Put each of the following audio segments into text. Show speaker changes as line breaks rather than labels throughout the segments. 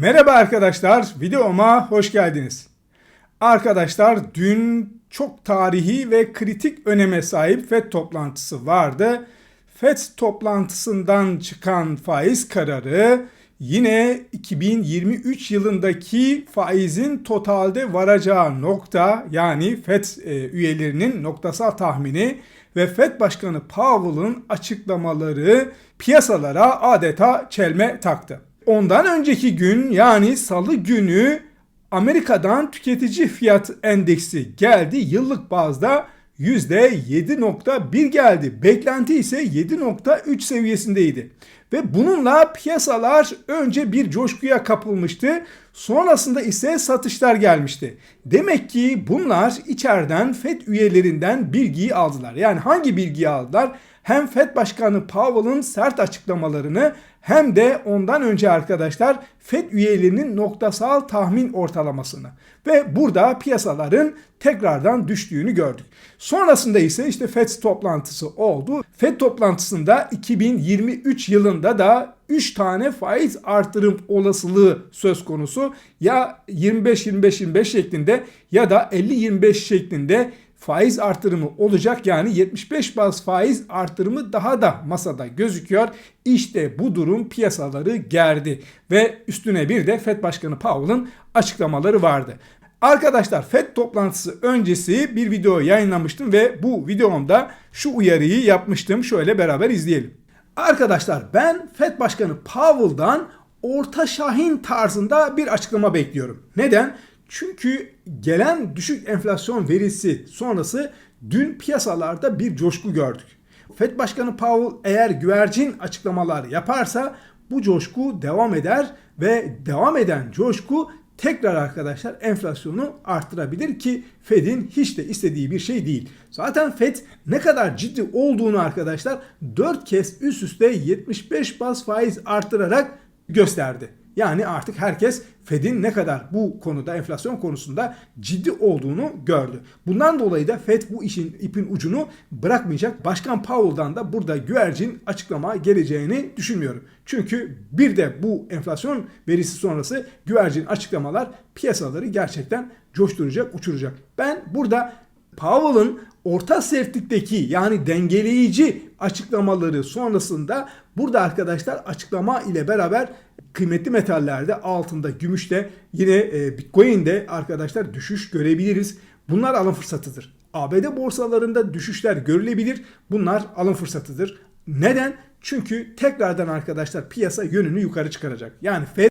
Merhaba arkadaşlar, videoma hoş geldiniz. Arkadaşlar dün çok tarihi ve kritik öneme sahip FED toplantısı vardı. FED toplantısından çıkan faiz kararı yine 2023 yılındaki faizin totalde varacağı nokta yani FED e, üyelerinin noktasal tahmini ve FED Başkanı Powell'ın açıklamaları piyasalara adeta çelme taktı. Ondan önceki gün yani salı günü Amerika'dan tüketici fiyat endeksi geldi. Yıllık bazda %7.1 geldi. Beklenti ise 7.3 seviyesindeydi. Ve bununla piyasalar önce bir coşkuya kapılmıştı. Sonrasında ise satışlar gelmişti. Demek ki bunlar içeriden FED üyelerinden bilgiyi aldılar. Yani hangi bilgiyi aldılar? Hem FED Başkanı Powell'ın sert açıklamalarını hem de ondan önce arkadaşlar FED üyelerinin noktasal tahmin ortalamasını ve burada piyasaların tekrardan düştüğünü gördük. Sonrasında ise işte FED toplantısı oldu. FED toplantısında 2023 yılında da 3 tane faiz artırım olasılığı söz konusu. Ya 25-25-25 şeklinde ya da 50-25 şeklinde faiz artırımı olacak. Yani 75 baz faiz artırımı daha da masada gözüküyor. İşte bu durum piyasaları gerdi ve üstüne bir de FED Başkanı Powell'ın açıklamaları vardı. Arkadaşlar FED toplantısı öncesi bir video yayınlamıştım ve bu videomda şu uyarıyı yapmıştım. Şöyle beraber izleyelim. Arkadaşlar ben FED Başkanı Powell'dan orta şahin tarzında bir açıklama bekliyorum. Neden? Çünkü gelen düşük enflasyon verisi sonrası dün piyasalarda bir coşku gördük. Fed Başkanı Powell eğer güvercin açıklamalar yaparsa bu coşku devam eder ve devam eden coşku tekrar arkadaşlar enflasyonu arttırabilir ki Fed'in hiç de istediği bir şey değil. Zaten Fed ne kadar ciddi olduğunu arkadaşlar 4 kez üst üste 75 bas faiz artırarak gösterdi. Yani artık herkes Fed'in ne kadar bu konuda enflasyon konusunda ciddi olduğunu gördü. Bundan dolayı da Fed bu işin ipin ucunu bırakmayacak. Başkan Powell'dan da burada güvercin açıklama geleceğini düşünmüyorum. Çünkü bir de bu enflasyon verisi sonrası güvercin açıklamalar piyasaları gerçekten coşturacak, uçuracak. Ben burada Powell'ın orta sertlikteki yani dengeleyici açıklamaları sonrasında burada arkadaşlar açıklama ile beraber kıymetli metallerde altında, gümüşte yine e, Bitcoin'de arkadaşlar düşüş görebiliriz. Bunlar alım fırsatıdır. ABD borsalarında düşüşler görülebilir. Bunlar alım fırsatıdır. Neden? Çünkü tekrardan arkadaşlar piyasa yönünü yukarı çıkaracak. Yani Fed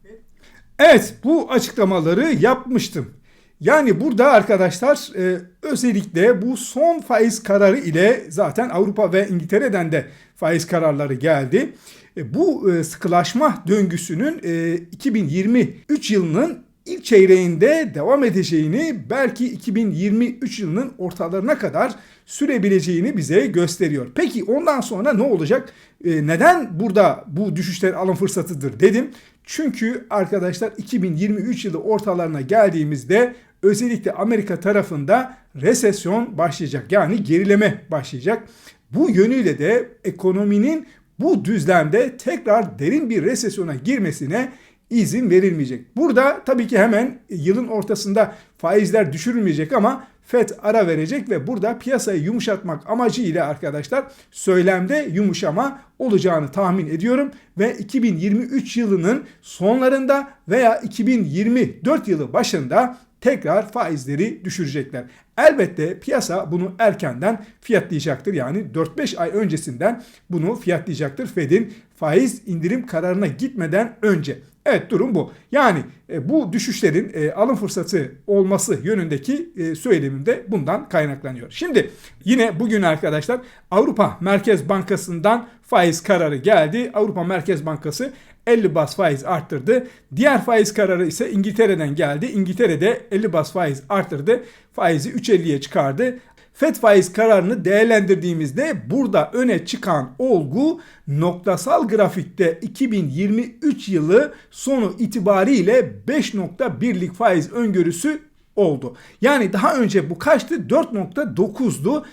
Evet bu açıklamaları yapmıştım. Yani burada arkadaşlar e, özellikle bu son faiz kararı ile zaten Avrupa ve İngiltere'den de faiz kararları geldi. E, bu e, sıkılaşma döngüsünün e, 2023 yılının ilk çeyreğinde devam edeceğini belki 2023 yılının ortalarına kadar sürebileceğini bize gösteriyor. Peki ondan sonra ne olacak? E, neden burada bu düşüşler alım fırsatıdır dedim. Çünkü arkadaşlar 2023 yılı ortalarına geldiğimizde özellikle Amerika tarafında resesyon başlayacak. Yani gerileme başlayacak. Bu yönüyle de ekonominin bu düzlemde tekrar derin bir resesyona girmesine izin verilmeyecek. Burada tabii ki hemen yılın ortasında faizler düşürülmeyecek ama FED ara verecek ve burada piyasayı yumuşatmak amacıyla arkadaşlar söylemde yumuşama olacağını tahmin ediyorum. Ve 2023 yılının sonlarında veya 2024 yılı başında tekrar faizleri düşürecekler. Elbette piyasa bunu erkenden fiyatlayacaktır. Yani 4-5 ay öncesinden bunu fiyatlayacaktır Fed'in faiz indirim kararına gitmeden önce. Evet durum bu. Yani e, bu düşüşlerin e, alım fırsatı olması yönündeki e, söylemim de bundan kaynaklanıyor. Şimdi yine bugün arkadaşlar Avrupa Merkez Bankası'ndan faiz kararı geldi. Avrupa Merkez Bankası 50 bas faiz arttırdı. Diğer faiz kararı ise İngiltere'den geldi. İngiltere'de 50 bas faiz arttırdı. Faizi 3.50'ye çıkardı. FED faiz kararını değerlendirdiğimizde burada öne çıkan olgu noktasal grafikte 2023 yılı sonu itibariyle 5.1'lik faiz öngörüsü oldu. Yani daha önce bu kaçtı? 4.9'du.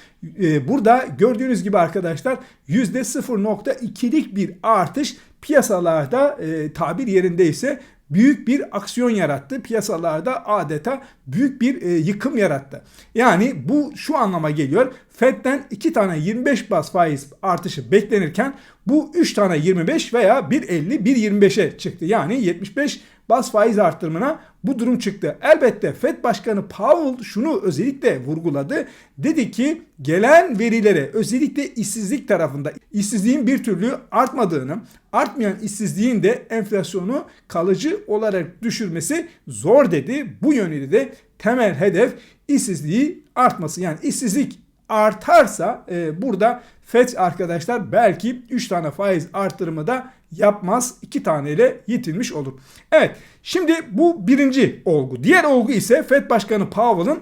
Ee, burada gördüğünüz gibi arkadaşlar %0.2'lik bir artış piyasalarda e, tabir yerindeyse büyük bir aksiyon yarattı. Piyasalarda adeta büyük bir e, yıkım yarattı. Yani bu şu anlama geliyor. Fed'den 2 tane 25 bas faiz artışı beklenirken bu 3 tane 25 veya 1.50 1.25'e çıktı. Yani 75 bas faiz arttırımına bu durum çıktı. Elbette Fed Başkanı Powell şunu özellikle vurguladı. Dedi ki gelen verilere özellikle işsizlik tarafında işsizliğin bir türlü artmadığını, artmayan işsizliğin de enflasyonu kalıcı olarak düşürmesi zor dedi. Bu yönüyle de temel hedef işsizliği artması. Yani işsizlik artarsa e, burada FED arkadaşlar belki 3 tane faiz artırımı da yapmaz. 2 taneyle yetinmiş olur. Evet şimdi bu birinci olgu. Diğer olgu ise FED Başkanı Powell'ın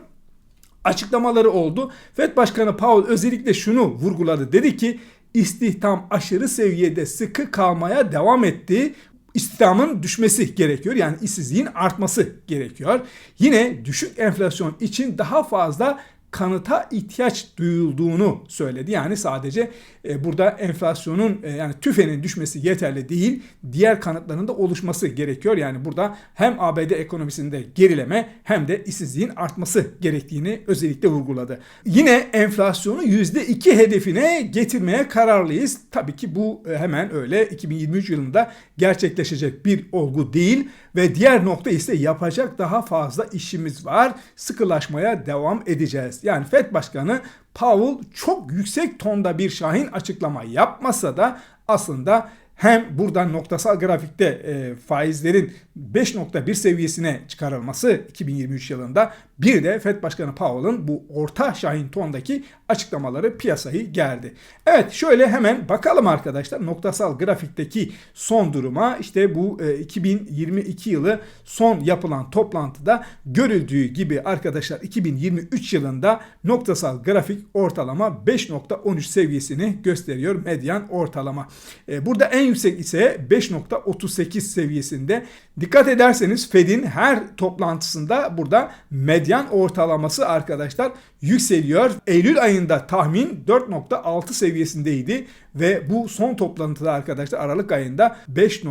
açıklamaları oldu. FED Başkanı Powell özellikle şunu vurguladı. Dedi ki istihdam aşırı seviyede sıkı kalmaya devam etti istihdamın düşmesi gerekiyor. Yani işsizliğin artması gerekiyor. Yine düşük enflasyon için daha fazla kanıta ihtiyaç duyulduğunu söyledi. Yani sadece e, burada enflasyonun e, yani tüfenin düşmesi yeterli değil. Diğer kanıtların da oluşması gerekiyor. Yani burada hem ABD ekonomisinde gerileme hem de işsizliğin artması gerektiğini özellikle vurguladı. Yine enflasyonu %2 hedefine getirmeye kararlıyız. Tabii ki bu e, hemen öyle 2023 yılında gerçekleşecek bir olgu değil ve diğer nokta ise yapacak daha fazla işimiz var. Sıkılaşmaya devam edeceğiz. Yani FED Başkanı Powell çok yüksek tonda bir şahin açıklama yapmasa da aslında hem buradan noktasal grafikte e, faizlerin 5.1 seviyesine çıkarılması 2023 yılında bir de FED Başkanı Powell'ın bu orta şahin tondaki açıklamaları piyasayı geldi. Evet şöyle hemen bakalım arkadaşlar noktasal grafikteki son duruma işte bu e, 2022 yılı son yapılan toplantıda görüldüğü gibi arkadaşlar 2023 yılında noktasal grafik ortalama 5.13 seviyesini gösteriyor medyan ortalama. E, burada en yüksek ise 5.38 seviyesinde. Dikkat ederseniz Fed'in her toplantısında burada medyan ortalaması arkadaşlar yükseliyor. Eylül ayında tahmin 4.6 seviyesindeydi ve bu son toplantıda arkadaşlar Aralık ayında 5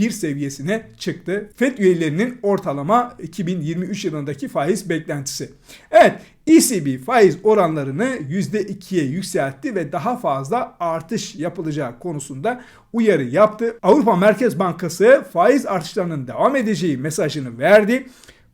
1 seviyesine çıktı. FED üyelerinin ortalama 2023 yılındaki faiz beklentisi. Evet ECB faiz oranlarını %2'ye yükseltti ve daha fazla artış yapılacağı konusunda uyarı yaptı. Avrupa Merkez Bankası faiz artışlarının devam edeceği mesajını verdi.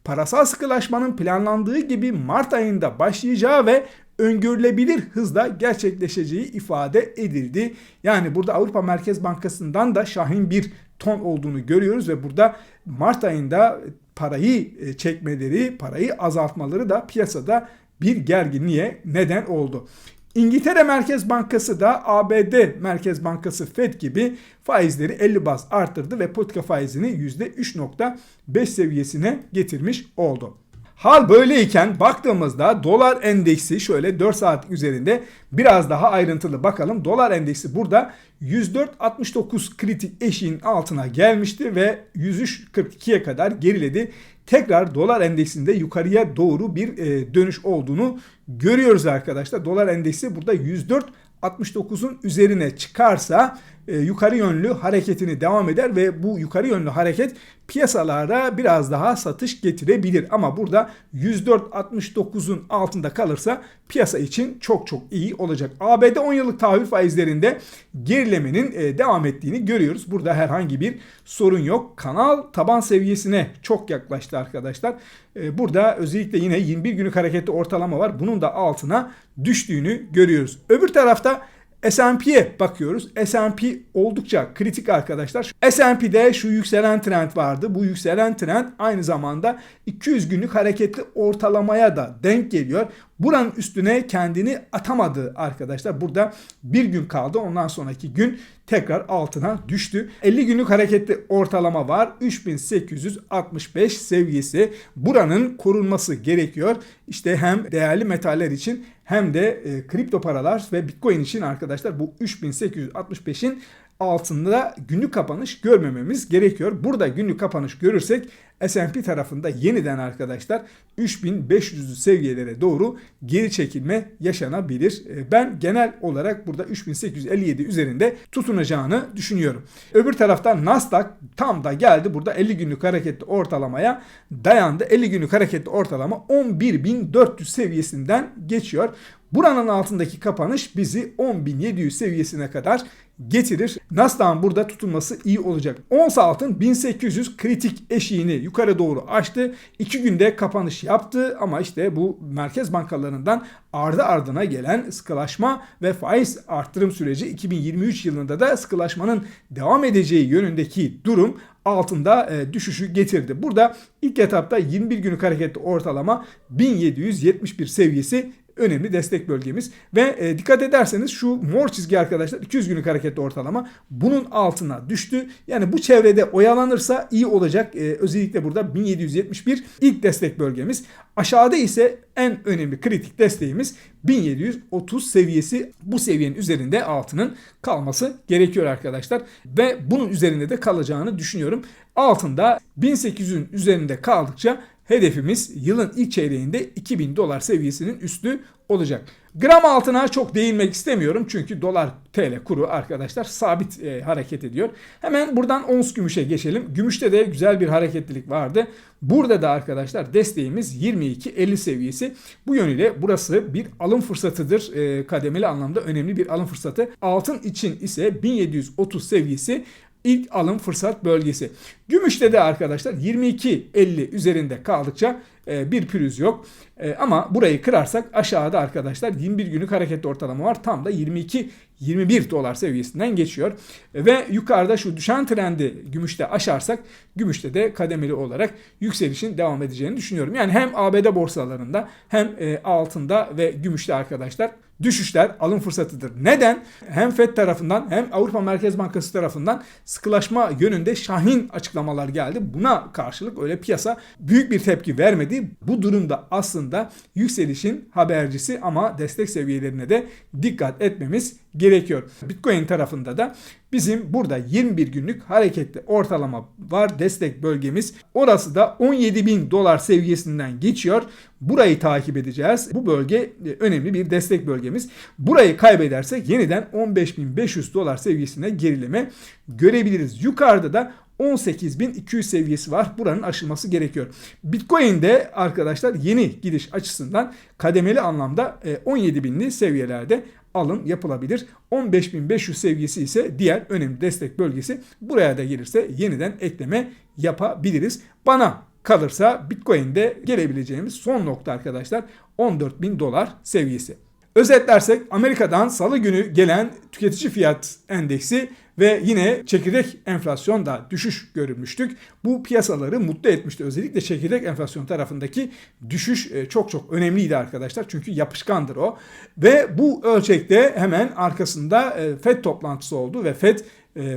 Parasal sıkılaşmanın planlandığı gibi Mart ayında başlayacağı ve öngörülebilir hızla gerçekleşeceği ifade edildi. Yani burada Avrupa Merkez Bankası'ndan da şahin bir ton olduğunu görüyoruz ve burada Mart ayında parayı e, çekmeleri, parayı azaltmaları da piyasada bir gerginliğe neden oldu. İngiltere Merkez Bankası da ABD Merkez Bankası Fed gibi faizleri 50 baz arttırdı ve politika faizini %3.5 seviyesine getirmiş oldu. Hal böyleyken baktığımızda dolar endeksi şöyle 4 saat üzerinde biraz daha ayrıntılı bakalım. Dolar endeksi burada 104.69 kritik eşiğin altına gelmişti ve 103.42'ye kadar geriledi. Tekrar dolar endeksinde yukarıya doğru bir e, dönüş olduğunu görüyoruz arkadaşlar. Dolar endeksi burada 104.69'un üzerine çıkarsa e, yukarı yönlü hareketini devam eder ve bu yukarı yönlü hareket piyasalara biraz daha satış getirebilir. Ama burada 104.69'un altında kalırsa piyasa için çok çok iyi olacak. ABD 10 yıllık tahvil faizlerinde gerilemenin e, devam ettiğini görüyoruz. Burada herhangi bir sorun yok. Kanal taban seviyesine çok yaklaştı arkadaşlar. E, burada özellikle yine 21 günlük hareketli ortalama var. Bunun da altına düştüğünü görüyoruz. Öbür tarafta S&P'ye bakıyoruz. S&P oldukça kritik arkadaşlar. S&P'de şu yükselen trend vardı. Bu yükselen trend aynı zamanda 200 günlük hareketli ortalamaya da denk geliyor. Buranın üstüne kendini atamadı arkadaşlar. Burada bir gün kaldı. Ondan sonraki gün tekrar altına düştü. 50 günlük hareketli ortalama var. 3865 seviyesi. Buranın korunması gerekiyor. İşte hem değerli metaller için hem de e, kripto paralar ve bitcoin için arkadaşlar bu 3865'in altında günlük kapanış görmememiz gerekiyor. Burada günlük kapanış görürsek S&P tarafında yeniden arkadaşlar 3500'lü seviyelere doğru geri çekilme yaşanabilir. E, Ben genel olarak burada 3857 üzerinde tutunacağını düşünüyorum. Öbür taraftan Nasdaq tam da geldi burada 50 günlük hareketli ortalamaya dayandı. 50 günlük hareketli ortalama 11.400 seviyesinden geçiyor. Buranın altındaki kapanış bizi 10.700 seviyesine kadar getirir. Nasdaq'ın burada tutulması iyi olacak. Ons altın 1800 kritik eşiğini yukarı doğru açtı. 2 günde kapanış yaptı ama işte bu merkez bankalarından ardı ardına gelen sıkılaşma ve faiz arttırım süreci 2023 yılında da sıkılaşmanın devam edeceği yönündeki durum altında e, düşüşü getirdi. Burada ilk etapta 21 günlük hareketli ortalama 1771 seviyesi önemli destek bölgemiz. Ve e, dikkat ederseniz şu mor çizgi arkadaşlar 200 günlük hareketli ortalama bunun altına düştü. Yani bu çevrede oyalanırsa iyi olacak. E, özellikle burada 1771 ilk destek bölgemiz. Aşağıda ise en önemli kritik desteğimiz 1730 seviyesi. Bu seviyenin üzerinde altının kalması gerekiyor arkadaşlar. Ve bunun üzerinde de kalacağını düşünüyorum. Altında 1800'ün üzerinde kaldıkça hedefimiz yılın ilk çeyreğinde 2000 dolar seviyesinin üstü olacak. Gram altına çok değinmek istemiyorum çünkü dolar TL kuru arkadaşlar sabit e, hareket ediyor. Hemen buradan ons gümüşe geçelim. Gümüşte de güzel bir hareketlilik vardı. Burada da arkadaşlar desteğimiz 22.50 seviyesi. Bu yönüyle burası bir alım fırsatıdır. E, kademeli anlamda önemli bir alım fırsatı. Altın için ise 1730 seviyesi ilk alım fırsat bölgesi. Gümüşte de arkadaşlar 22.50 üzerinde kaldıkça e, bir pürüz yok. E, ama burayı kırarsak aşağıda arkadaşlar 21 günlük hareketli ortalama var. Tam da 22 21 dolar seviyesinden geçiyor. Ve yukarıda şu düşen trendi gümüşte aşarsak gümüşte de kademeli olarak yükselişin devam edeceğini düşünüyorum. Yani hem ABD borsalarında hem e, altında ve gümüşte arkadaşlar düşüşler alım fırsatıdır. Neden? Hem FED tarafından hem Avrupa Merkez Bankası tarafından sıkılaşma yönünde şahin açıklamalar geldi. Buna karşılık öyle piyasa büyük bir tepki vermedi. Bu durumda aslında yükselişin habercisi ama destek seviyelerine de dikkat etmemiz gerekiyor. Bitcoin tarafında da bizim burada 21 günlük hareketli ortalama var destek bölgemiz. Orası da 17 bin dolar seviyesinden geçiyor. Burayı takip edeceğiz. Bu bölge e, önemli bir destek bölgemiz. Burayı kaybedersek yeniden 15.500 dolar seviyesine gerileme görebiliriz. Yukarıda da 18.200 seviyesi var. Buranın aşılması gerekiyor. Bitcoin'de arkadaşlar yeni gidiş açısından kademeli anlamda 17.000'li e, seviyelerde alım yapılabilir. 15.500 seviyesi ise diğer önemli destek bölgesi. Buraya da gelirse yeniden ekleme yapabiliriz. Bana kalırsa Bitcoin'de gelebileceğimiz son nokta arkadaşlar 14.000 dolar seviyesi. Özetlersek Amerika'dan salı günü gelen tüketici fiyat endeksi ve yine çekirdek enflasyonda düşüş görülmüştük. Bu piyasaları mutlu etmişti. Özellikle çekirdek enflasyon tarafındaki düşüş e, çok çok önemliydi arkadaşlar. Çünkü yapışkandır o. Ve bu ölçekte hemen arkasında e, FED toplantısı oldu ve FED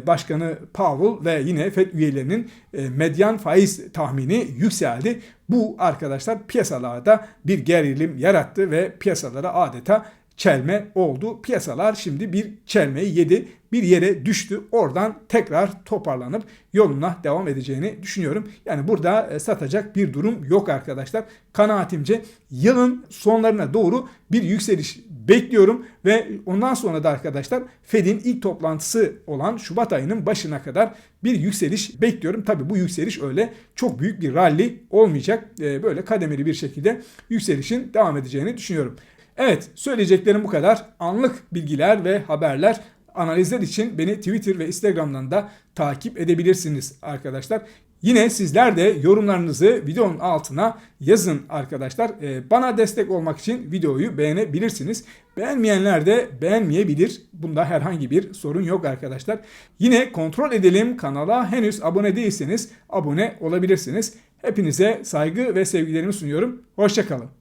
Başkanı Powell ve yine FED üyelerinin medyan faiz tahmini yükseldi. Bu arkadaşlar piyasalarda bir gerilim yarattı ve piyasalara adeta çelme oldu. Piyasalar şimdi bir çelmeyi yedi. Bir yere düştü. Oradan tekrar toparlanıp yoluna devam edeceğini düşünüyorum. Yani burada e, satacak bir durum yok arkadaşlar. Kanaatimce yılın sonlarına doğru bir yükseliş bekliyorum ve ondan sonra da arkadaşlar Fed'in ilk toplantısı olan Şubat ayının başına kadar bir yükseliş bekliyorum. Tabi bu yükseliş öyle çok büyük bir rally olmayacak. E, böyle kademeli bir şekilde yükselişin devam edeceğini düşünüyorum. Evet söyleyeceklerim bu kadar. Anlık bilgiler ve haberler analizler için beni Twitter ve Instagram'dan da takip edebilirsiniz arkadaşlar. Yine sizler de yorumlarınızı videonun altına yazın arkadaşlar. Ee, bana destek olmak için videoyu beğenebilirsiniz. Beğenmeyenler de beğenmeyebilir. Bunda herhangi bir sorun yok arkadaşlar. Yine kontrol edelim kanala henüz abone değilseniz abone olabilirsiniz. Hepinize saygı ve sevgilerimi sunuyorum. Hoşçakalın.